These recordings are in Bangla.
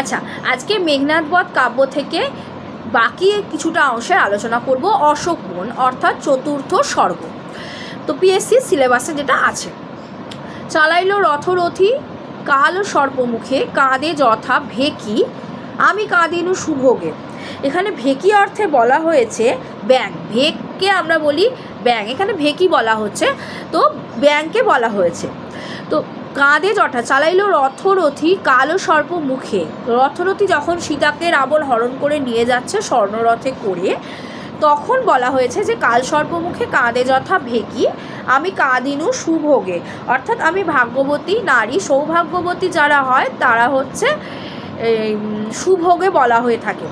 আচ্ছা আজকে মেঘনাথ বধ কাব্য থেকে বাকি কিছুটা অংশের আলোচনা করব অশোক বন, অর্থাৎ চতুর্থ স্বর্গ। তো পিএসসি সিলেবাসে যেটা আছে, চালাইল রথরথি, কাল সর্পমুখে, কাঁদে যথা ভেকি, আমি কাঁদিনু সুভোগে। এখানে ভেকি অর্থে বলা হয়েছে ব্যাং ভেককে আমরা বলি ব্যাং এখানে ভেকি বলা হচ্ছে। তো ব্যাংকে বলা হয়েছে। তো কাঁধে জটা চালাইল রথরথি কালো সর্প মুখে। রথরথি যখন সীতাকে রাবণ হরণ করে নিয়ে যাচ্ছে স্বর্ণরথে করে, তখন বলা হয়েছে যে, কাল সর্পমুখে কাঁদে যথা ভেকি আমি কাঁদিনু সুভোগে। অর্থাৎ আমি ভাগ্যবতী নারী, সৌভাগ্যবতী যারা হয়, তারা হচ্ছে সুভোগে বলা হয়ে থাকে।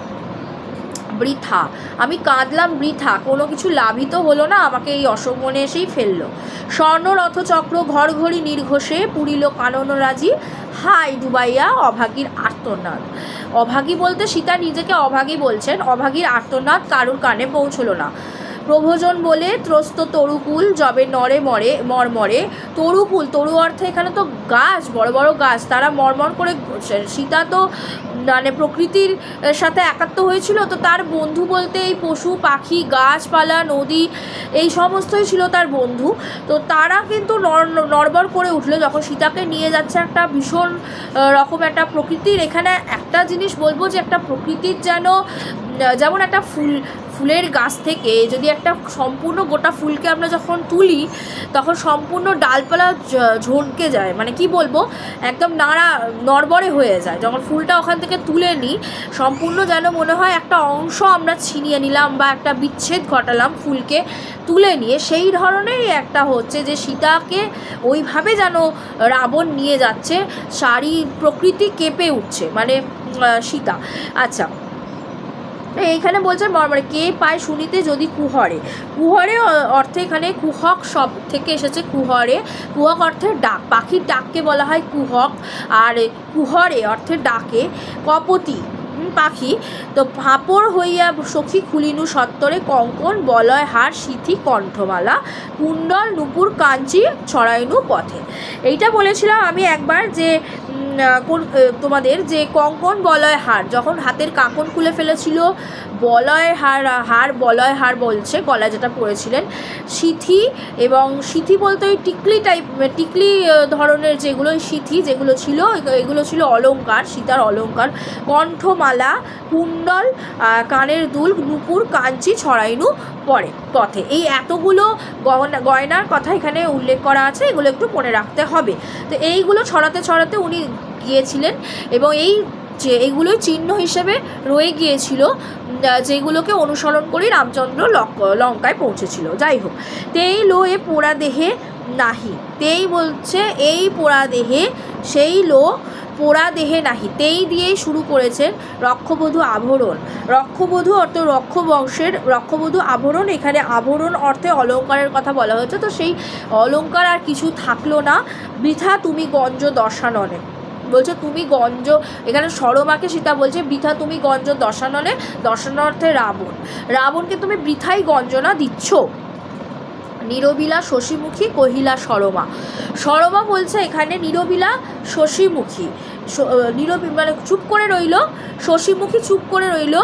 বৃথা। আমি কাঁদলাম বৃথা। কোনো কিছু লাভিত হলো না, আমাকে এই অসম্মনে এসেই ফেলল। স্বর্ণ রথচক্র ঘর ঘড়ি নির্ঘোষে পুরিল কাননরাজি হাই ডুবাইয়া অভাগীর আর্তনাদ। অভাগী বলতে সীতা নিজেকে অভাগী বলছেন। অভাগীর আর্তনাদ কারুর কানে পৌঁছলো না। প্রভোজন বলে ত্রস্ত তরুকুল জবে নরে মরে, মরমরে। তরুকুল, তরু অর্থে এখানে তো গাছ, বড় বড় গাছ, তারা মরমর করে। সীতা তো মানে প্রকৃতির সাথে একাত্ম হয়েছিল, তো তার বন্ধু বলতে এই পশু, পাখি, গাছপালা, নদী, এই সমস্তই ছিল তার বন্ধু। তো তারা কিন্তু নড়বড় করে উঠল, যখন সীতাকে নিয়ে যাচ্ছে একটা ভীষণ রকম একটা প্রকৃতির। এখানে একটা জিনিস বলব যে একটা প্রকৃতির যেন যেমন একটা ফুল ফুলের গাছ থেকে যদি একটা সম্পূর্ণ গোটা ফুলকে আমরা যখন তুলি, তখন সম্পূর্ণ ডালপালা ঝ- ঝনকে যায়। মানে কি বলব? একদম নাড়া, নড়বড়ে হয়ে যায়। যখন ফুলটা ওখান থেকে তুলে নিই সম্পূর্ণ যেন মনে হয় একটা অংশ আমরা ছিনিয়ে নিলাম বা একটা বিচ্ছেদ ঘটালাম ফুলকে তুলে নিয়ে, সেই ধরনেরই একটা হচ্ছে যে সীতাকে ওইভাবে যেন রাবণ নিয়ে যাচ্ছে, শাড়ি প্রকৃতি কেঁপে উঠছে। মানে সীতা। আচ্ছা এইখানে বলছে মর্মরে কে পায় শুনিতে যদি কুহরে। কুহরে অর্থে এখানে কুহক সব থেকে এসেছে কুহরে। কুহক অর্থে ডাক, পাখির ডাককে বলা হয় কুহক, আর কুহরে অর্থে ডাকে কপতি পাখি। তো ফাঁপড় হইয়া সখী খুলিনু সত্তরে কঙ্কন, বলয় হার সিথি, কণ্ঠমালা, কুণ্ডল, নুপুর, কাঞ্চি ছড়াইনু পথে। এইটা বলেছিলাম আমি একবার যে তোমাদের যে কঙ্কন বলয় হার যখন হাতের কাঁকন খুলে ফেলেছিল বলয় হার হার, বলয় হার বলছে গলায় যেটা পরেছিলেন সিথি এবং সিথি বলতে ওই টিকলি টাইপ টিকলি ধরনের যেগুলো সিথি যেগুলো ছিল এগুলো ছিল অলঙ্কার, সীতার অলঙ্কার, কণ্ঠমালা, কুণ্ডল কানের দুল, নুপুর, কাঞ্চি, ছড়াইনু পরে, পথে। এই এতগুলো গয়নার কথা এখানে উল্লেখ করা আছে, এগুলো একটু মনে রাখতে হবে। তো এইগুলো ছড়াতে ছড়াতে উনি গিয়েছিলেন এবং এই যে এইগুলোই চিহ্ন হিসেবে রয়ে গিয়েছিল যেগুলোকে অনুসরণ করেই রামচন্দ্র লঙ্কায় পৌঁছেছিল। যাই হোক, তেই লো এ পোড়া দেহে নাহি। তেই বলছে, এই পোড়া দেহে, সেই লো পোড়া দেহে নাহি। তেই দিয়েই শুরু করেছেন রক্ষবধূ আভরণ। রক্ষবধূ অর্থ রক্ষ বংশের রক্ষবধূ আভরণ, এখানে আভরণ অর্থে অলঙ্কারের কথা বলা হয়েছে। তো সেই অলঙ্কার আর কিছু থাকল না। বৃথা তুমি গঞ্জ দর্শাননে বলছে, তুমি গঞ্জ এখানে সরমাকে সীতা বলছে, বৃথা তুমি গঞ্জ দশানলে দশানর্থে রাবণ। রাবণকে তুমি বৃথাই গঞ্জনা দিচ্ছ। নিরবিলা শশীমুখী কহিলা সরমা। সরমা বলছে, এখানে নিরবিলা শশীমুখী। নীরবি মানে চুপ করে রইল, শশীমুখী চুপ করে রইল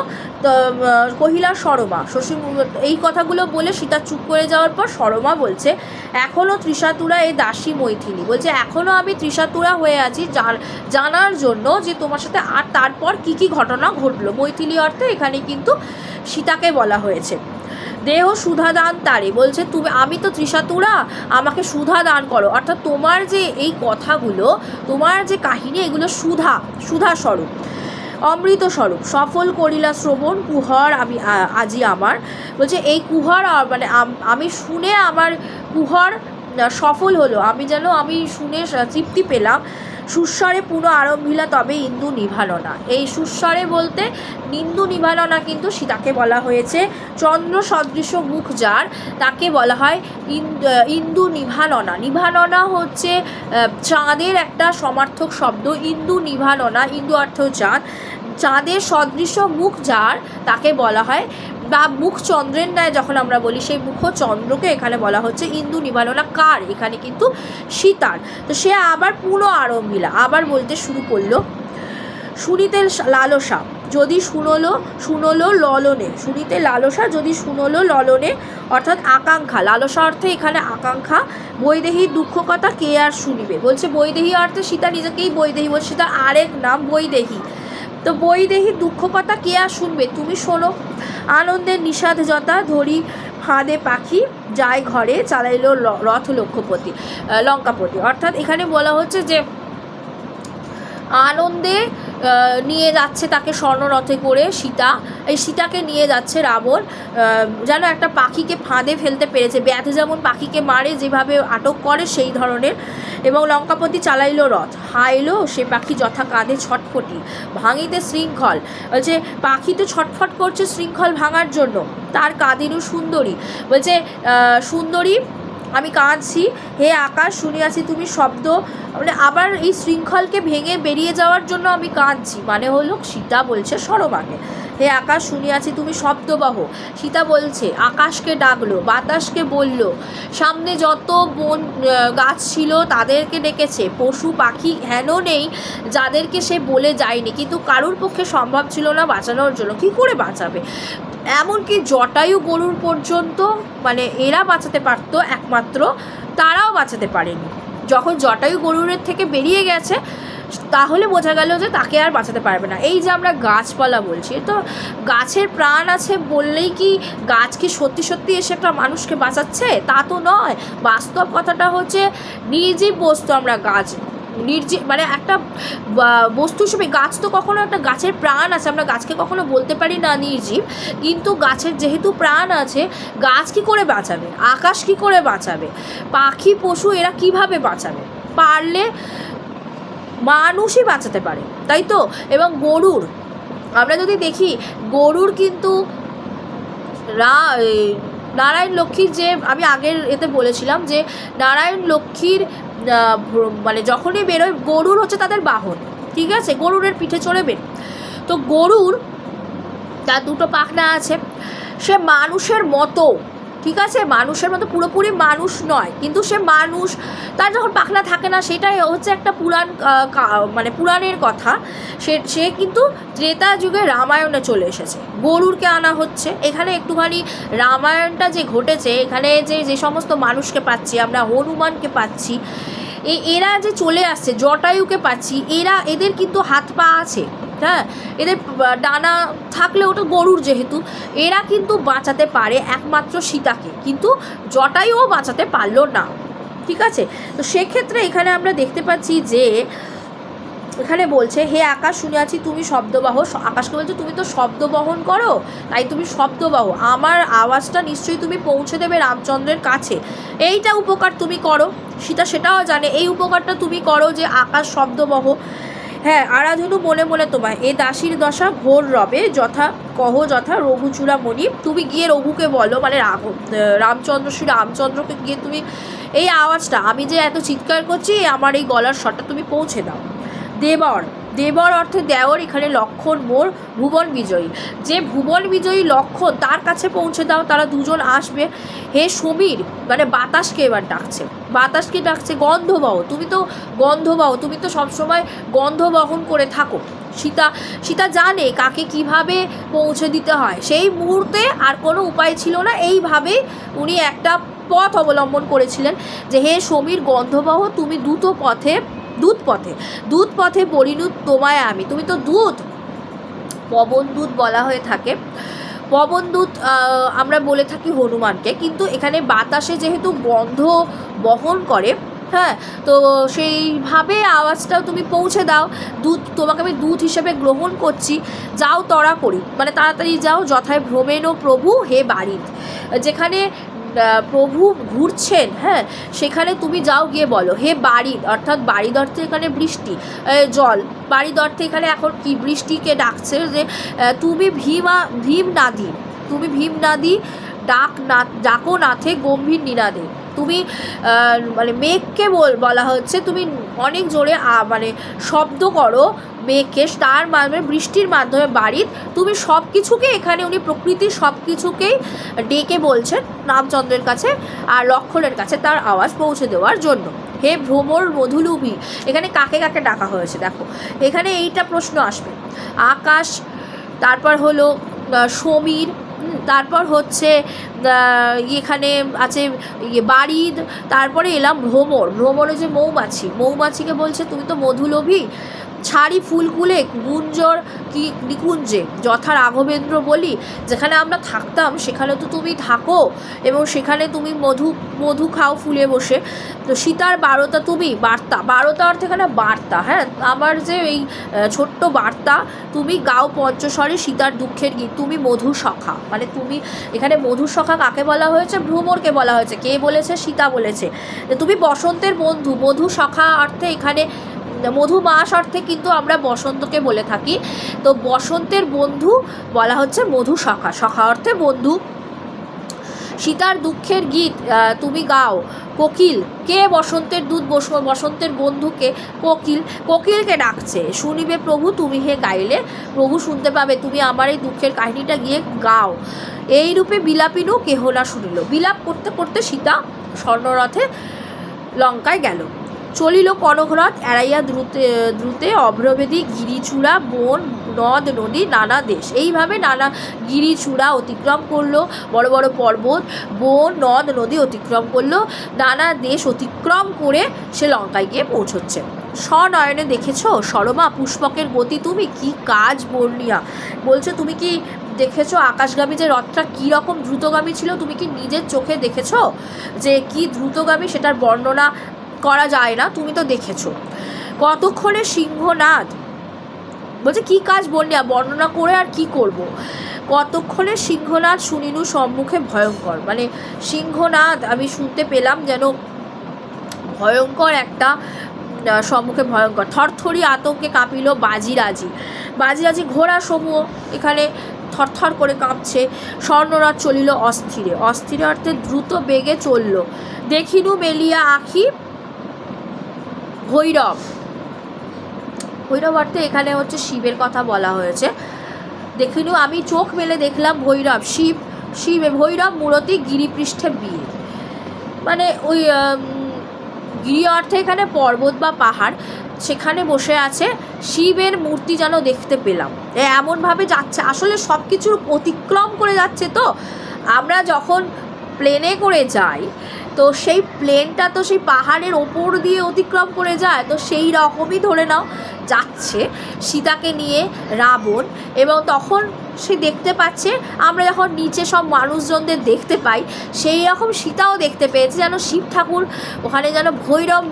কহিলা, সরমা শশী এই কথাগুলো বলে সীতা চুপ করে যাওয়ার পর সরমা বলছে এখনও ত্রিশাতুরা এ দাসী মৈথিলী। বলছে এখনও আমি ত্রিশাতুরা হয়ে আছি জানার জন্য যে তোমার সাথে আর তারপর কি কি ঘটনা ঘটলো। মৈথিলী অর্থে এখানে কিন্তু সীতাকে বলা হয়েছে। দেহ সুধা দান তারে। বলছে, তুমি, আমি তো ত্রিশাতুরা আমাকে সুধা দান করো। অর্থাৎ তোমার যে এই কথাগুলো, তোমার যে কাহিনী, এগুলো সুধা সুধা স্বরূপ, অমৃত স্বরূপ। সফল করিলা শ্রবণ, কুহর আমি আজি আমার। বলছে, এই কুহর মানে আমি শুনে আমার কুহর সফল হলো। আমি যেন, আমি শুনে তৃপ্তি পেলাম। সুস্বরে পুনঃ আরম্ভিলা তবে ইন্দু নিভালনা। এই সুস্বরে বলতে নিন্দু নিভালনা কিন্তু সীতাকে বলা হয়েছে। চন্দ্র সদৃশ মুখ যার, তাকে বলা হয় ইন- ইন্দু নিভাননা নিভাননা হচ্ছে চাঁদের একটা সমার্থক শব্দ। ইন্দু নিভাননা ইন্দু অর্থ চাঁদ। চাঁদের সদৃশ মুখ যার, তাকে বলা হয় বা মুখ চন্দ্রের ন্যায় যখন আমরা বলি, সেই মুখ চন্দ্রকে এখানে বলা হচ্ছে ইন্দু নিভাননা কার, এখানে কিন্তু সীতার। তো সে আবার পুনঃ আরম্ভিলা, আবার বলতে শুরু করল শুনিতে লালসা, যদি শুনলো শুনলো ললনে শুনিতে লালসা, যদি শুনলো ললনে, অর্থাৎ আকাঙ্ক্ষা। লালসা অর্থে এখানে আকাঙ্ক্ষা, বৈদেহী দুঃখ কথা কে আর শুনিবে? বলছে বৈদেহী অর্থে সীতা নিজেকেই বৈদেহী, বলছে সীতার আরেক নাম বৈদেহী। তো বই দেহি দুঃখ কথা কে আর শুনবে? তুমি শোনো। আনন্দের নিষাদ যতা ধরি ফাঁদে পাখি যায় ঘরে চালাইল রথ লক্ষ্যপতি লঙ্কাপতি। অর্থাৎ এখানে বলা হচ্ছে যে, আনন্দে নিয়ে যাচ্ছে তাকে স্বর্ণরথে করে সীতা। এই সীতাকে নিয়ে যাচ্ছে রাবণ। যেন একটা পাখিকে ফাঁদে ফেলতে পেরেছে। ব্যাধ যেমন পাখিকে মারে, যেভাবে আটক করে সেই ধরনের। এবং লঙ্কাপতি চালাইলো রথ। হাইলো সে পাখি যথা কাঁধে ছটফটি, ভাঙিতে শৃঙ্খল। বলছে, পাখি তো ছটফট করছে শৃঙ্খল ভাঙার জন্য। তার কাঁদিনু সুন্দরী। বলছে সুন্দরী আমি কাঁদছি। হে আকাশ, শুনিয়াছি তুমি শব্দ। মানে আবার এই শৃঙ্খলকে ভেঙে বেরিয়ে যাওয়ার জন্য আমি কাঁদছি। মানে হলো সীতা বলছে সরবাকে হে আকাশ, শুনিয়াছি তুমি শব্দবাহ। সীতা বলছে, আকাশকে ডাকলো, বাতাসকে বলল, সামনে যত বন গাছ ছিল তাদেরকে ডেকেছে। পশু, পাখি হেন নেই, যাদেরকে সে বলে যায়নি। কিন্তু কারুর পক্ষে সম্ভব ছিল না বাঁচানোর জন্য। কি করে বাঁচাবে? এমনকি জটায়ু গরুর পর্যন্ত মানে এরা বাঁচাতে পারতো একমাত্র, তারাও বাঁচাতে পারেনি। যখন জটায়ু গরুরের থেকে বেরিয়ে গেছে, তাহলে বোঝা গেল যে তাকে আর বাঁচাতে পারবে না। এই যে আমরা গাছপালা বলছি, তো গাছের প্রাণ আছে বললেই কি গাছ কি সত্যি সত্যি এসে একটা মানুষকে বাঁচাচ্ছে? তা তো নয়। বাস্তব কথাটা হচ্ছে নির্জীব বস্তু আমরা গাছ নির্জীব মানে একটা বস্তু হিসেবে গাছ তো কখনো একটা গাছের প্রাণ আছে, আমরা গাছকে কখনো বলতে পারি না নির্জীব, কিন্তু গাছের যেহেতু প্রাণ আছে, গাছ কি করে বাঁচাবে? আকাশ কি করে বাঁচাবে? পাখি, পশু এরা কীভাবে বাঁচাবে? পারলে মানুষই বাঁচাতে পারে, তাই তো? এবং গরুর, আমরা যদি দেখি, গরুর কিন্তু রা নারায়ণ লক্ষ্মীর যে, আমি আগের এতে বলেছিলাম যে, নারায়ণ লক্ষ্মীর মানে যখনই বেরোয়, গরুর হচ্ছে তাদের বাহন, ঠিক আছে? গরুরের পিঠে চড়ে বের তো গরুর তার দুটো পাখনা আছে। সে মানুষের মতো ঠিক আছে, মানুষের মতো পুরোপুরি মানুষ নয়, কিন্তু সে মানুষ, তার যখন পাখনা থাকে না, সেটাই হচ্ছে একটা পুরাণ মানে পুরাণের কথা। সে সে কিন্তু ত্রেতা যুগে রামায়ণে চলে এসেছে। গরুরকে আনা হচ্ছে। এখানে একটুখানি রামায়ণটা যে ঘটেছে, এখানে যে যে সমস্ত মানুষকে পাচ্ছি, আমরা হনুমানকে পাচ্ছি এরা যে চলে আসছে, জটায়ুকে পাচ্ছি, এরা, এদের কিন্তু হাত পা আছে। হ্যাঁ এদের ডানা থাকলে ওটা গরুর যেহেতু, এরা কিন্তু বাঁচাতে পারে একমাত্র সীতাকে, কিন্তু জটায়ুও বাঁচাতে পারল না, ঠিক আছে? তো সেক্ষেত্রে এখানে আমরা দেখতে পাচ্ছি যে, এখানে বলছে, হে আকাশ শুনে আছি তুমি শব্দবাহ আকাশকে বলছে, তুমি তো শব্দ বহন করো? তাই তুমি শব্দবাহ আমার আওয়াজটা নিশ্চয়ই তুমি পৌঁছে দেবে রামচন্দ্রের কাছে। এইটা উপকার তুমি করো। সীতা সেটাও জানে, এই উপকারটা তুমি করো যে আকাশ শব্দবহ। হ্যাঁ আরাধনু মনে মনে তোমায়, এ দাসীর দশা ঘোর রবে, যথা কহ যথা রঘুচূড়া মণি তুমি গিয়ে রঘুকে বলো মানে রামচন্দ্র, শ্রী রামচন্দ্রকে গিয়ে তুমি এই আওয়াজটা, আমি যে এত চিৎকার করছি, আমার এই গলার স্বরটা তুমি পৌঁছে দাও। দেবর দেবর অর্থে দেওর, এখানে লক্ষণ মোর, ভুবন বিজয়ী। যে ভুবন বিজয়ী লক্ষণ তার কাছে পৌঁছে দাও, তারা দুজন আসবে। হে সমীর মানে বাতাসকে এবার ডাকছে। বাতাসকে ডাকছে গন্ধবহ তুমি তো গন্ধবহ তুমি তো সবসময় গন্ধ বহন করে থাকো। সীতা সীতা জানে কাকে কীভাবে পৌঁছে দিতে হয়। সেই মুহূর্তে আর কোনো উপায় ছিল না। এইভাবেই উনি একটা পথ অবলম্বন করেছিলেন যে, হে সমীর গন্ধবহ তুমি দ্রুত পথে দুধ পথে দুধ পথে পরিণত তোমায় আমি। তুমি তো দুধ পবন দুধ বলা হয়ে থাকে। পবন দূত আমরা বলে থাকি হনুমানকে। কিন্তু এখানে বাতাসে যেহেতু গন্ধ বহন করে হ্যাঁ তো সেইভাবে আওয়াজটাও তুমি পৌঁছে দাও। দুধ, তোমাকে আমি দুধ হিসেবে গ্রহণ করছি। যাও তরা করি মানে তাড়াতাড়ি যাও, যথায় ভ্রমেণ প্রভু হে বাড়ি যেখানে প্রভু ঘুরছেন হ্যাঁ? সেখানে তুমি যাও গিয়ে বলো, হে বাড়ি, অর্থাৎ বাড়ি অর্থে এখানে বৃষ্টি জল বাড়ি অর্থে এখানে এখন কি বৃষ্টিকে ডাকছে যে তুমি ভীমা ভীম নাদি তুমি ভীম নাদি ডাক না, ডাকো নাথে গম্ভীর নিনাদে, তুমি মানে মেঘকে বল, বলা হচ্ছে, তুমি অনেক জোরে মানে শব্দ করো মেঘকে তার মাধ্যমে বৃষ্টির মাধ্যমে বাড়ির তুমি সব কিছুকে এখানে উনি প্রকৃতির সব কিছুকেই ডেকে বলছেন রামচন্দ্রের কাছে আর লক্ষণের কাছে তার আওয়াজ পৌঁছে দেওয়ার জন্য। হে ভ্রমর মধুলুভি, এখানে কাকে কাকে ডাকা হয়েছে দেখো। এখানে এইটা প্রশ্ন আসবে। আকাশ, তারপর হলো সমীর তারপর হচ্ছে এখানে আছে ইয়ে বাড়িদ তারপরে এলাম ভ্রমর। ভ্রমরে যে মৌমাছি, মৌমাছিকে বলছে, তুমি তো মধুলোভী? ছাড়ি ফুলকুলে গুঞ্জর কি, নিকুঞ্জে, যথা রাঘবেন্দ্র বলি, যেখানে আমরা থাকতাম, সেখানে তো তুমি থাকো, এবং সেখানে তুমি মধু মধু খাও ফুলে বসে। তো সীতার বারোটা তুমি, বার্তা। বারোটা অর্থ এখানে বার্তা হ্যাঁ? আমার যে এই ছোট্ট বার্তা, তুমি গাও পঞ্চস্বরে সীতার দুঃখের গীত, তুমি মধু সখা। মানে তুমি, এখানে মধু সখা কাকে বলা হয়েছে? ভ্রমরকে বলা হয়েছে। কে বলেছে? সীতা বলেছে। তুমি বসন্তের বন্ধু মধু সখা অর্থে এখানে মধু মাস অর্থে কিন্তু আমরা বসন্তকে বলে থাকি। তো বসন্তের বন্ধু বলা হচ্ছে মধু সখা সখা অর্থে বন্ধু। সীতার দুঃখের গীত তুমি গাও। কোকিল, কে বসন্তের দূত বস- বসন্তের বন্ধুকে? কোকিল, কোকিলকে ডাকছে। শুনিবে প্রভু, তুমি হে গাইলে। প্রভু শুনতে পাবে, তুমি আমার এই দুঃখের কাহিনীটা গিয়ে গাও। এই রূপে বিলাপিনও কেহ না শুনিল। বিলাপ করতে করতে সীতা স্বর্ণরথে লঙ্কায় গেল। চলিল কনকরথ এড়াইয়া দ্রুতে দ্রুতে অভ্রভেদী গিরিচূড়া বন নদ নদী, নানা দেশ। এইভাবে নানা গিরিচূড়া অতিক্রম করল, বড় বড় পর্বত, বন নদ নদী অতিক্রম করল, নানা দেশ অতিক্রম করে সে লঙ্কায় গিয়ে পৌঁছচ্ছে। স্বনয়নে দেখেছ, সরমা পুষ্পকের গতি, তুমি কি কাজ বর্ণিয়া? বলছো, তুমি কি দেখেছ আকাশগামী যে রথটা কী রকম দ্রুতগামী ছিল? তুমি কি নিজের চোখে দেখেছ যে কি দ্রুতগামী সেটার বর্ণনা করা যায় না, তুমি তো দেখেছ। কতক্ষণে সিংহনাদ? বলছে, কি কাজ বন্যা বর্ণনা করে আর কি করব। কতক্ষণে সিংহনাদ শুনিনু সম্মুখে ভয়ঙ্কর। মানে সিংহনাদ, আমি শুনতে পেলাম যেন ভয়ঙ্কর একটা সম্মুখে ভয়ঙ্কর। থরথরি আতঙ্কে কাঁপিল বাজিরাজি। বাজিরাজি, ঘোড়া, সমূহ। এখানে থরথর করে কাঁপছে। স্বর্ণরথ চলিল অস্থিরে। অস্থিরে অর্থে দ্রুত বেগে চলল। দেখিনু মেলিয়া আখি ভৈরব। ভৈরব অর্থে এখানে হচ্ছে শিবের কথা বলা হয়েছে। দেখিনু আমি চোখ মেলে দেখলাম ভৈরব, শিব শিব ভৈরব মূরতি গিরিপৃষ্ঠে বীর। মানে ওই গিরি অর্থে এখানে পর্বত বা পাহাড়, সেখানে বসে আছে শিবের মূর্তি যেন দেখতে পেলাম। এমনভাবে যাচ্ছে, আসলে সব কিছুর অতিক্রম করে যাচ্ছে তো। আমরা যখন প্লেনে করে যাই তো সেই প্লেনটা তো সেই পাহাড়ের ওপর দিয়ে অতিক্রম করে যায়। তো সেই রকমই ধরে নাও যাচ্ছে সীতাকে নিয়ে রাবণ এবং তখন সে দেখতে পাচ্ছে, আমরা যখন নিচে সব মানুষজনদের দেখতে পাই, সেই রকম সীতাও দেখতে পেয়েছে যেন শিব ঠাকুর ওখানে যেন ভৈরব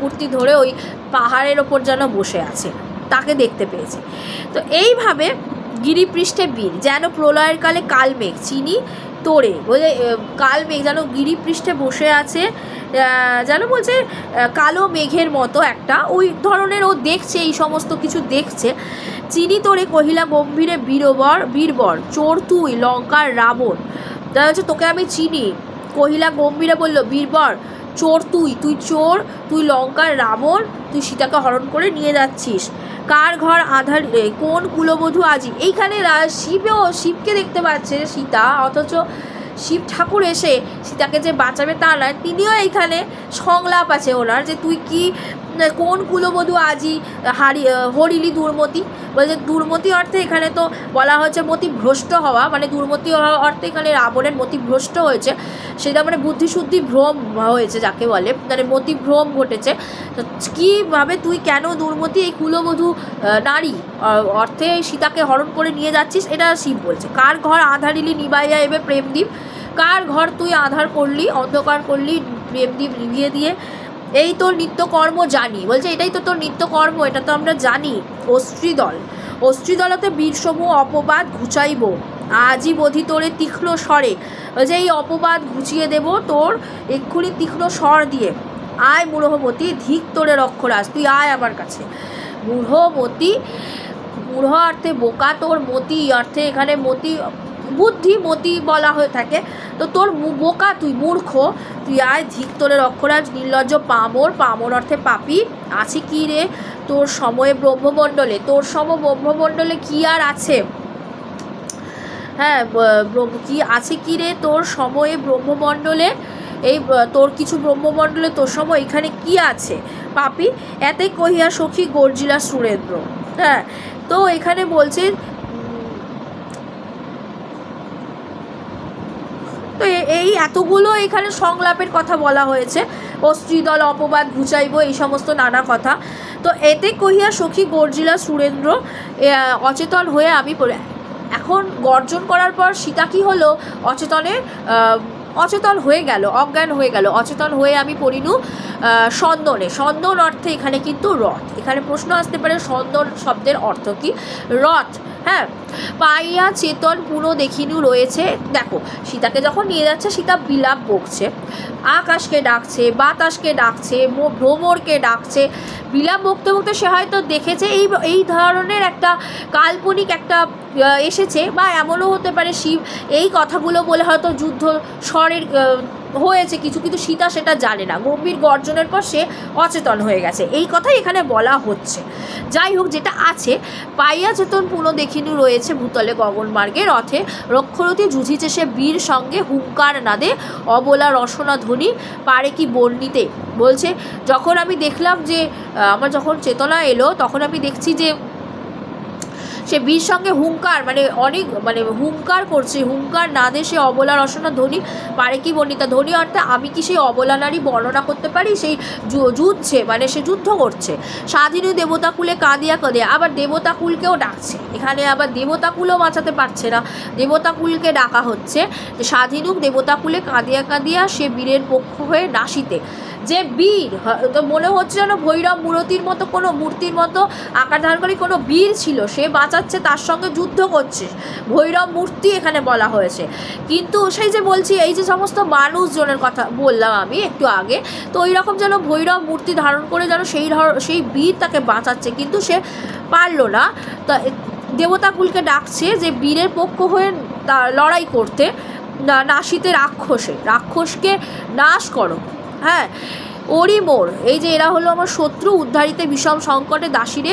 মূর্তি ধরে ওই পাহাড়ের ওপর যেন বসে আছে, তাকে দেখতে পেয়েছে। তো এইভাবে গিরিপৃষ্ঠে বীর যেন প্রলয়ের কালে কালমেঘ, চিনি তোড়ে বোঝে কাল মেঘ যেন গিরিপৃষ্ঠে বসে আছে যেন বলছে কালো মেঘের মতো একটা। ওই ধরনের ও দেখছে, এই সমস্ত কিছু দেখছে। চিনি তোরে কহিলা, গম্ভীরে বীরবর বীরবর, চোর তুই, লঙ্কার রাবণ। দেখা হচ্ছে তোকে আমি চিনি। কহিলা গম্ভীরে বলল, বীরবর চোর তুই তুই চোর, তুই লঙ্কার রাবণ, তুই সীতাকে হরণ করে নিয়ে যাচ্ছিস। কার ঘর আধার কোন কুলবধূ আজি? এইখানে শিবও শিবকে দেখতে পাচ্ছে সীতা, অথচ শিব ঠাকুর এসে সীতাকে যে বাঁচাবে তা নয়, তিনিও এইখানে সংলাপ আছে ওনার যে তুই কি কোন কুলবধূ আজি হারি হরিলি দুর্মতি? বলছে, দুর্মতি অর্থে এখানে তো বলা হয়েছে মতি ভ্রষ্ট হওয়া মানে দুর্মতি হওয়া অর্থে এখানে রাবণের মতি ভ্রষ্ট হয়েছে। সেটা মানে বুদ্ধিশুদ্ধি ভ্রম হয়েছে যাকে বলে মানে মতি ভ্রম ঘটেছে কীভাবে তুই কেন দুর্মতি, এই কুলবধূ নারী অর্থে সীতাকে হরণ করে নিয়ে যাচ্ছিস? এটা শিব বলছে। কার ঘর আধারিলি নিবাইয়া এবে প্রেমদীপ? কার ঘর তুই আধার করলি, অন্ধকার করলি প্রেমদীপ নিভিয়ে দিয়ে? এই তোর নিত্যকর্ম জানি। বলছে, এটাই তো তোর নিত্যকর্ম, এটা তো আমরা জানি। অস্ত্রীদল অস্ত্রীদলতে বীরসমূহ অপবাদ ঘুচাইব। আজই বোধি তোরে তীক্ষ্ণ স্বরে। বলছে, এই অপবাদ ঘুচিয়ে দেব তোর এক্ষুনি তীক্ষ্ণ স্বর দিয়ে। আয় মূঢ়মতি, ধিক তোরে রক্ষরাজ, তুই আয় আমার কাছে। মূঢ়মতি, মূঢ় অর্থে বোকা, তোর মতি অর্থে এখানে মতি বুদ্ধি মতি বলা হয়ে থাকে। তো তোর বোকা, তুই মূর্খ। তুই আয় ধিক তোরে রক্ষরাজ, নির্লজ্জ, পামর। পামর অর্থে পাপি। আছে কি রে? তোর সময়ে ব্রহ্মমণ্ডলে, তোর সম ব্রহ্মমণ্ডলে কি আর আছে? হ্যাঁ কি আছে কি রে? তোর সময়ে ব্রহ্মমণ্ডলে, এই তোর কিছু ব্রহ্মমণ্ডলে, তোর সময় এখানে কি আছে? পাপি? এতে কহিয়া সখী গর্জিলা সুরেন্দ্র। হ্যাঁ তো এখানে বলছে তো এই এতগুলো এখানে সংলাপের কথা বলা হয়েছে। ও স্ত্রীদল অপবাদ, ঘুচাইব, এই সমস্ত নানা কথা। তো এতে কহিয়া সখী গর্জিলা, সুরেন্দ্র অচেতন হয়ে আমি পড়ে এখন গর্জন করার পর সীতা কী হলো? অচেতনের অচেতন হয়ে গেল, অজ্ঞান হয়ে গেল। অচেতন হয়ে আমি পড়িনু সন্দনে। সন্দন অর্থে এখানে কিন্তু রথ। এখানে প্রশ্ন আসতে পারে, সন্দন শব্দের অর্থ কি? রথ হ্যাঁ? পাইয়া চেতন পুনঃ দেখিনু রয়েছে। দেখো, সীতাকে যখন নিয়ে যাচ্ছে, সীতা বিলাপ বকছে। আকাশকে ডাকছে, বাতাসকে ডাকছে ভ্রমরকে ডাকছে। বিলাপ বকতে বকতে সে হয়তো দেখেছে, এই এই ধরনের একটা কাল্পনিক একটা এসেছে বা এমনও হতে পারে শিব। এই কথাগুলো বলে হয়তো যুদ্ধ স্বরের হয়েছে কিছু, কিন্তু সীতা সেটা জানে না। গম্ভীর গর্জনের পর সে অচেতন হয়ে গেছে। এই কথাই এখানে বলা হচ্ছে। যাই হোক, যেটা আছে, পাইয়া চেতন পুনঃ দেখিনু রয়েছে ভূতলে গগন মার্গে, রথে রক্ষরতি জুঝিছে সে বীর সঙ্গে হুঙ্কার নাদে, অবলা রসনা ধ্বনি পারে কি বর্ণিতে? বলছে, যখন আমি দেখলাম যে আমার যখন চেতনা এলো, তখন আমি দেখছি যে সে বীর সঙ্গে হুঙ্কার মানে অনেক মানে হুঙ্কার করছে, হুঙ্কার না দে সে অবলা রসনা ধ্বনি পারে কি বর্ণিতা? ধ্বনি অর্থে আমি কি সেই অবলা নারী বর্ণনা করতে পারি? সেই যু- যুদ্ধছে মানে সে যুদ্ধ করছে। স্বাধীন দেবতাকুলে কাঁদিয়া কাঁদিয়া, আবার দেবতাকুলকেও ডাকছে। এখানে আবার দেবতাকুলও বাঁচাতে পারছে না। দেবতাকুলকে ডাকা হচ্ছে। স্বাধীনুক দেবতাকুলে কাঁদিয়া কাঁদিয়া সে বীরের পক্ষ হয়ে নাসিতে। যে বীর তো মনে হচ্ছে যেন ভৈরব মূরতির মতো, কোনো মূর্তির মতো আকার ধারণকারী কোনো বীর ছিল, সে বাঁচাচ্ছে, তার সঙ্গে যুদ্ধ করছে। ভৈরব মূর্তি এখানে বলা হয়েছে। কিন্তু সেই যে বলছি, এই যে সমস্ত মানুষজনের কথা বললাম আমি একটু আগে, তো ওই রকম যেন ভৈরব মূর্তি ধারণ করে যেন সেই ধর, সেই বীর তাকে বাঁচাচ্ছে। কিন্তু সে পারল না। তা দেবতাকুলকে ডাকছে যে বীরের পক্ষ হয়ে লড়াই করতে। না- নাসিতে রাক্ষসে, রাক্ষসকে নাশ করো। হ্যাঁ ওরি মোর এই যে এরা হলো আমার শত্রু, উদ্ধারিতে বিষম সংকটে দাসিরে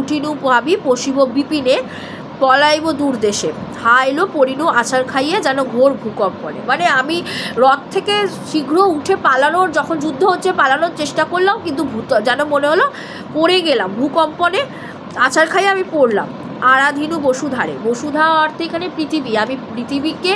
উঠিনু ভাবি, পশিব বিপিনে, পলাইব দূর দেশে হাইলো পরিনু আচার খাইয়ে যেন ঘোর ভূকম্প ভূকম্পনে মানে আমি রথ থেকে শীঘ্র উঠে পালানোর, যখন যুদ্ধ হচ্ছে, পালানোর চেষ্টা করলাম, কিন্তু ভূত, যেন মনে হলো পড়ে গেলাম। ভূকম্পনে আচার খাইয়ে আমি পড়লাম। আরাধীনু বসুধারে। বসুধা অর্থে এখানে পৃথিবী। আমি পৃথিবীকে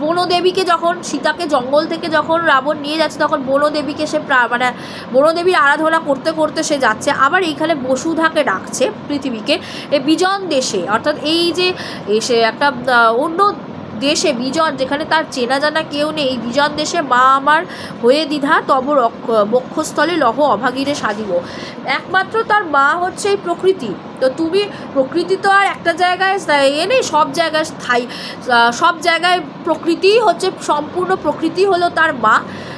বনদেবীকে যখন, সীতাকে জঙ্গল থেকে যখন রাবণ নিয়ে যাচ্ছে, তখন বনদেবীকে সে মানে বনদেবীর আরাধনা করতে করতে সে যাচ্ছে। আবার এইখানে বসুধাকে ডাকছে পৃথিবীকে, এ বিজন দেশে। অর্থাৎ এই যে এসে একটা অন্য দেশে বিজন, যেখানে তার চেনা জানা কেউ নেই। এই বিজন দেশে মা আমার হয়ে দ্বিধা, তব বক্ষস্থলে লহ অভাগীরে সাজিব একমাত্র তার মা হচ্ছে এই প্রকৃতি। তো তুমি প্রকৃতি তো আর একটা জায়গায় এ নেই, সব জায়গায় স্থায়ী। সব জায়গায় প্রকৃতিই হচ্ছে, সম্পূর্ণ প্রকৃতি হলো তার মা।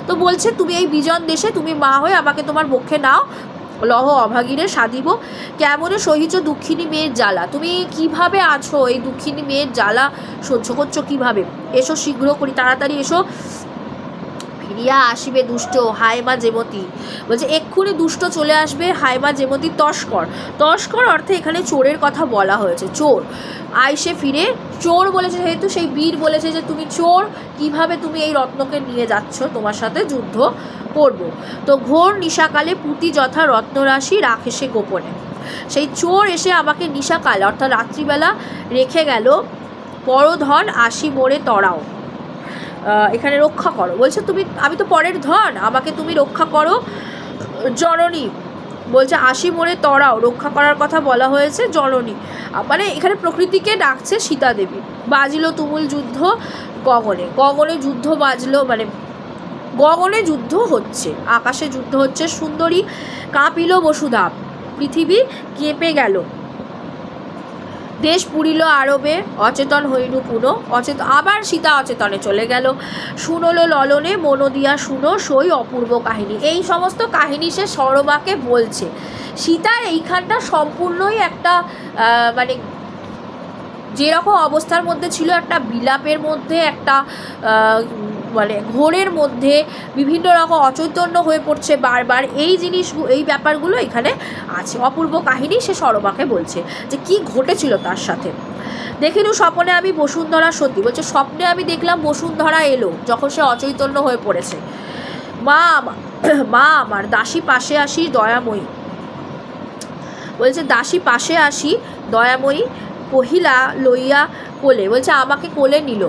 তো বলছে, তুমি এই বিজন দেশে, তুমি মা হয়ে আমাকে তোমার পক্ষে নাও। লহ অভাগীরে সাধিব কেমনে সহিত দুঃখিনী মেয়ের জ্বালা। তুমি কীভাবে আছো এই দুঃখিনী মেয়ের জ্বালা সহ্য করছ কীভাবে? এসো শীঘ্র করি, তাড়াতাড়ি এসো। ফিরিয়া আসিবে দুষ্ট হায়মা জেমতি বলছে, এক্ষুনি দুষ্ট চলে আসবে হায়মা জেমতি তস্কর। তস্কর অর্থে এখানে চোরের কথা বলা হয়েছে, চোর। আইসে ফিরে, চোর বলেছে যেহেতু, সেই বীর বলেছে যে, তুমি চোর, কীভাবে তুমি এই রত্নকে নিয়ে যাচ্ছ তোমার সাথে যুদ্ধ? করব তো ঘোর নিশাকালে পুঁতি যথা রত্নরাশি রাখে সে গোপনে। সেই চোর এসে আমাকে নিশাকাল, অর্থাৎ রাত্রিবেলা রেখে গেল, পরধন আসি মোড়ে তরাও। এখানে রক্ষা করো। বলছে, তুমি, আমি তো পরের ধন, আমাকে তুমি রক্ষা করো, জননী। বলছে, আশি মোড়ে তরাও, রক্ষা করার কথা বলা হয়েছে, জননী। মানে এখানে প্রকৃতিকে ডাকছে সীতা দেবী বাজিল তুমুল যুদ্ধ গগনে। গগনে যুদ্ধ বাজলো মানে গগনে যুদ্ধ হচ্ছে। আকাশে যুদ্ধ হচ্ছে। সুন্দরী কাঁপিল বসুধা পৃথিবী কেঁপে গেল। দেশ পুরিল আরবে। অচেতন হইনু পুনো। অচেত, আবার সীতা অচেতনে চলে গেল। শুনলো ললনে, মনো দিয়া শুনো সই অপূর্ব কাহিনী। এই সমস্ত কাহিনী সে সরবাকে বলছে। সীতার এইখানটা সম্পূর্ণই একটা মানে যেরকম অবস্থার মধ্যে ছিল, একটা বিলাপের মধ্যে, একটা মানে ঘোরের মধ্যে বিভিন্ন রকম অচৈতন্য হয়ে পড়ছে বারবার। এই জিনিস, এই ব্যাপারগুলো এখানে আছে। অপূর্ব কাহিনী সে সরবাকে বলছে যে কি ঘটেছিল তার সাথে। দেখিনু স্বপ্নে আমি বসুন্ধরা সত্যি। বলছে, স্বপ্নে আমি দেখলাম বসুন্ধরা এলো যখন সে অচৈতন্য হয়ে পড়েছে। মা মা, আমার দাসী পাশে আসি, দয়াময়ী। বলছে, দাসী পাশে আসি, দয়াময়ী, কহিলা লইয়া কোলে। বলছে, আমাকে কোলে নিল।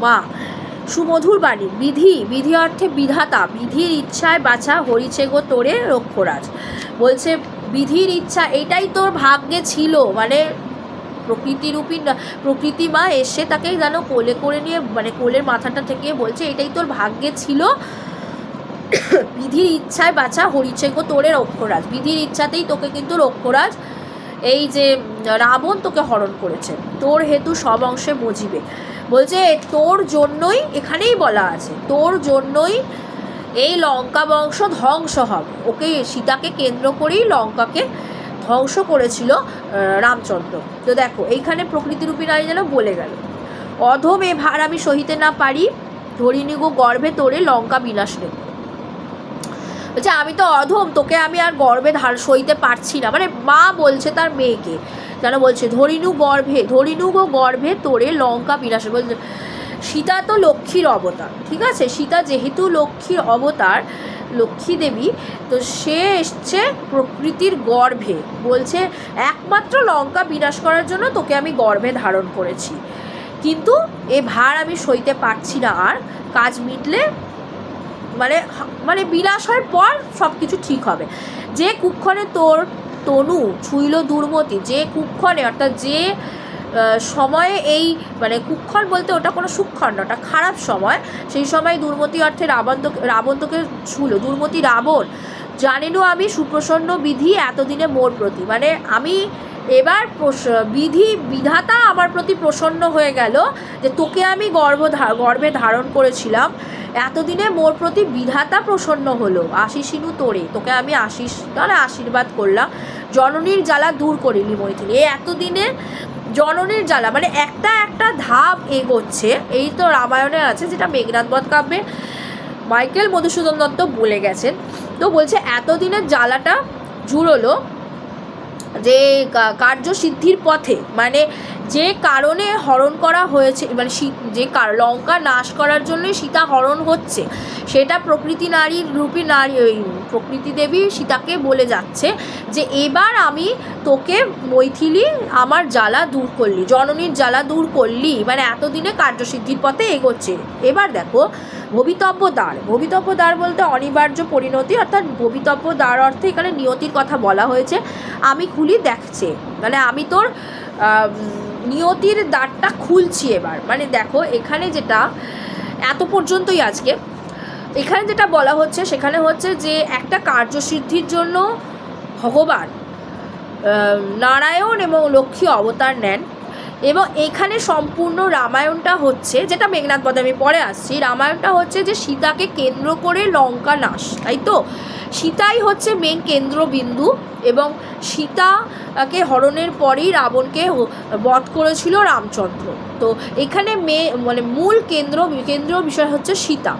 মা সুমধুর বাণী, বিধি বিধি অর্থে বিধাতা, বিধির ইচ্ছায় বাছা হরিছে গো তোরে রক্ষরাজ। বলছে, বিধির ইচ্ছা, এটাই তোর ভাগ্যে ছিল। মানে প্রকৃতিরূপী প্রকৃতি মা এসে তাকে যেন কোলে করে নিয়ে মানে কোলের মাথাটা থেকে বলছে, এটাই তোর ভাগ্যে ছিল। বিধির ইচ্ছায় বাছা হরিছে গো তোরে রক্ষরাজ। বিধির ইচ্ছাতেই তোকে কিন্তু রক্ষরাজ। এই যে রাবণ তোকে হরণ করেছে। তোর হেতু সব অংশে বুঝিবে বলছে, তোর জন্যই এখানেই বলা আছে, তোর জন্যই এই লঙ্কা বংশ ধ্বংস হবে। ওকে সীতাকে কেন্দ্র করেই লঙ্কাকে ধ্বংস করেছিল রামচন্দ্র। তো দেখো, এইখানে প্রকৃতিরূপী নারী যেন বলে গেল। অধম এ ভার আমি সহিতে না পারি, ধরিনি গো গর্ভে তোরে লঙ্কা বিনাশ নেব বলছে, আমি তো অধম, তোকে আমি আর গর্ভে ধার সইতে পারছি না। মানে মা বলছে তার মেয়েকে যেন বলছে? ধরিনু গর্ভে, ধরিনু গো গর্ভে তোরে লঙ্কা বিনাশ বলছে, সীতা তো লক্ষ্মীর অবতার, ঠিক আছে? সীতা যেহেতু লক্ষ্মীর অবতার, লক্ষ্মী দেবী, তো সে এসছে প্রকৃতির গর্ভে। বলছে, একমাত্র লঙ্কা বিনাশ করার জন্য তোকে আমি গর্ভে ধারণ করেছি। কিন্তু এ ভার আমি সইতে পারছি না আর। কাজ মিটলে মানে মানে বিনাশ হওয়ার পর সব কিছু ঠিক হবে। যে কুক্ষণে তোর তনু ছুইল দুর্মতি, যে কুক্ষণে, অর্থাৎ যে সময়ে এই মানে কুক্ষণ বলতে ওটা কোনো সুক্ষণ ওটা খারাপ সময়। সেই সময় দুর্মতি অর্থে রাবণ তোকে রাবণ তোকে ছুল দুর্মতি, রাবণ জানিনও আমি সুপ্রসন্ন বিধি, এতদিনে মোর প্রতি। মানে আমি এবার বিধি, বিধাতা আমার প্রতি প্রসন্ন হয়ে গেল যে তোকে আমি গর্ভ গর্ভে ধারণ করেছিলাম। এতদিনে মোর প্রতি বিধাতা প্রসন্ন হলো। আশিসিনু তোরে, তোকে আমি আশিস মানে আশীর্বাদ করলাম। জননীর জ্বালা দূর করিলি মৈথিলি। এই এতদিনে জননীর জ্বালা মানে একটা একটা ধাপ এগোচ্ছে, এই তো রামায়ণে আছে যেটা মেঘনাথ বধ কাব্যে মাইকেল মধুসূদন দত্ত বলে গেছেন। তো বলছে, এতদিনের জ্বালাটা জুড়লো যে কার্যসিদ্ধির পথে মানে যে কারণে হরণ করা হয়েছে মানে যে লঙ্কা নাশ করার জন্যই সীতা হরণ হচ্ছে, সেটা প্রকৃতি নারীর রূপী নারী, ওই প্রকৃতি দেবী সীতাকে বলে যাচ্ছে যে, এবার আমি তোকে মৈথিলি আমার জ্বালা দূর করলি, জননীর জ্বালা দূর করলি মানে এতদিনে কার্যসিদ্ধির পথে এগোচ্ছে। এবার দেখো ভবিতব্য দ্বার ভবিতব্য দ্বার বলতে অনিবার্য পরিণতি, অর্থাৎ ভবিতব্য দ্বার অর্থে এখানে নিয়তির কথা বলা হয়েছে। আমি খুলি দেখছে। মানে আমি তোর নিয়তির দ্বারটা খুলছি এবার। মানে দেখো, এখানে যেটা, এত পর্যন্তই আজকে। এখানে যেটা বলা হচ্ছে, সেখানে হচ্ছে যে একটা কার্যসিদ্ধির জন্য ভগবান নারায়ণ এবং লক্ষ্মী অবতার নেন। এবং এখানে সম্পূর্ণ রামায়ণটা হচ্ছে, যেটা মেঘনাথ বধ, আমি পরে আসছি, রামায়ণটা হচ্ছে যে সীতাকে কেন্দ্র করে লঙ্কা নাশ, তাই তো? সীতাই হচ্ছে মেন কেন্দ্রবিন্দু এবং সীতাকে হরণের পরেই রাবণকে বধ করেছিল রামচন্দ্র। তো এখানে মে মানে মূল কেন্দ্র, কেন্দ্রীয় বিষয় হচ্ছে সীতা।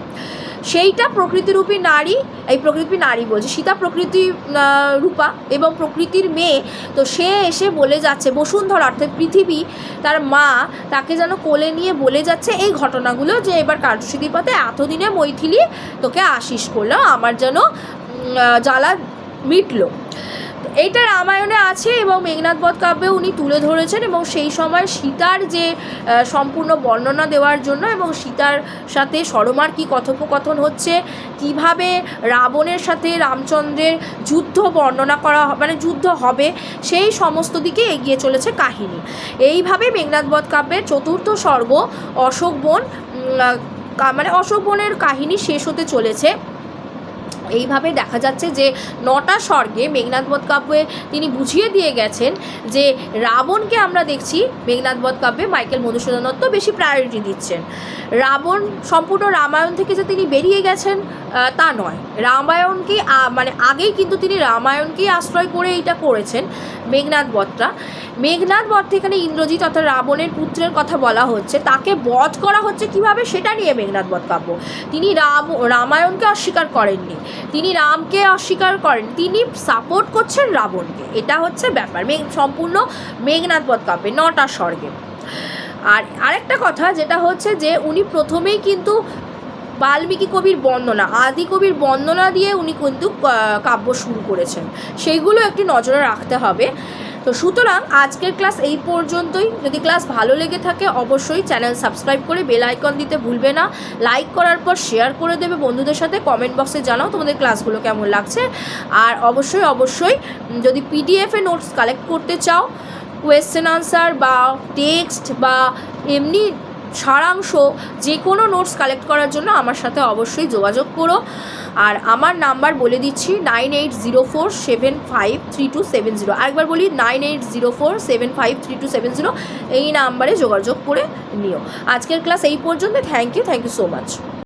সেইটা প্রকৃতিরূপী নারী, এই প্রকৃতি নারী বলছে, সীতা প্রকৃতি রূপা এবং প্রকৃতির মেয়ে। তো সে এসে বলে যাচ্ছে, বসুন্ধরা অর্থাৎ পৃথিবী, তার মা তাকে যেন কোলে নিয়ে বলে যাচ্ছে এই ঘটনাগুলো যে এবার কার্যসিদ্ধি পথে এতদিনে মৈথিলি তোকে আশিস করল আমার যেন জ্বালা মিটলো। এইটা রামায়ণে আছে এবং মেঘনাথ বধ কাব্যে উনি তুলে ধরেছেন এবং সেই সময় সীতার যে সম্পূর্ণ বর্ণনা দেওয়ার জন্য এবং সীতার সাথে সরমার কি কথোপকথন হচ্ছে, কীভাবে রাবণের সাথে রামচন্দ্রের যুদ্ধ বর্ণনা করা মানে যুদ্ধ হবে, সেই সমস্ত দিকে এগিয়ে চলেছে কাহিনী। এইভাবে মেঘনাথ বধ কাব্যের চতুর্থ স্বর্গ অশোক বন মানে অশোক বনের কাহিনী শেষ হতে চলেছে। এইভাবে দেখা যাচ্ছে যে নটা স্বর্গে মেঘনাথ বধ কাব্যে তিনি বুঝিয়ে দিয়ে গেছেন যে রাবণকে আমরা দেখছি মেঘনাথ বধ কাব্যে মাইকেল মধুসূদন দত্ত বেশি প্রায়োরিটি দিচ্ছেন। রাবণ সম্পূর্ণ রামায়ণ থেকে যে তিনি বেরিয়ে গেছেন তা নয়। রামায়ণকে মানে আগেই কিন্তু তিনি রামায়ণকেই আশ্রয় করে এইটা করেছেন মেঘনাথ বধটা। মেঘনাথ বধ এখানে ইন্দ্রজিৎ অর্থাৎ রাবণের পুত্রের কথা বলা হচ্ছে, তাকে বধ করা হচ্ছে কীভাবে সেটা নিয়ে মেঘনাথ বধ কাব্য। তিনি রাম, রামায়ণকে অস্বীকার করেননি। তিনি রামকে অস্বীকার করেন। তিনি সাপোর্ট করছেন রাবণকে। এটা হচ্ছে ব্যাপার। মেঘ, সম্পূর্ণ মেঘনাথ পথ কাব্যে, নটা স্বর্গে। আর আরেকটা কথা যেটা হচ্ছে যে, উনি প্রথমেই কিন্তু বাল্মীকি কবির বন্দনা আদি কবির বন্দনা দিয়ে উনি কিন্তু কাব্য শুরু করেছেন। সেইগুলো একটু নজরে রাখতে হবে। তো সুতরাং আজকের ক্লাস এই পর্যন্তই। যদি ক্লাস ভালো লেগে থাকে, অবশ্যই চ্যানেল সাবস্ক্রাইব করে বেল আইকন দিতে ভুলবে না। লাইক করার পর শেয়ার করে দেবে বন্ধুদের সাথে। কমেন্ট বক্সে জানাও তোমাদের ক্লাসগুলো কেমন লাগছে। আর অবশ্যই অবশ্যই যদি পিডিএফে নোটস কালেক্ট করতে চাও কোয়েশ্চেন আনসার বা টেক্সট বা এমনি সারাংশ যে কোনো নোটস কালেক্ট করার জন্য আমার সাথে অবশ্যই যোগাযোগ করো। আর আমার নাম্বার বলে দিচ্ছি nine eight zero four seven five three two seven zero. আরেকবার বলি nine eight zero four seven five three two seven zero, এই নাম্বারে যোগাযোগ করে নিও। আজকের ক্লাস এই পর্যন্ত। Thank you thank you so much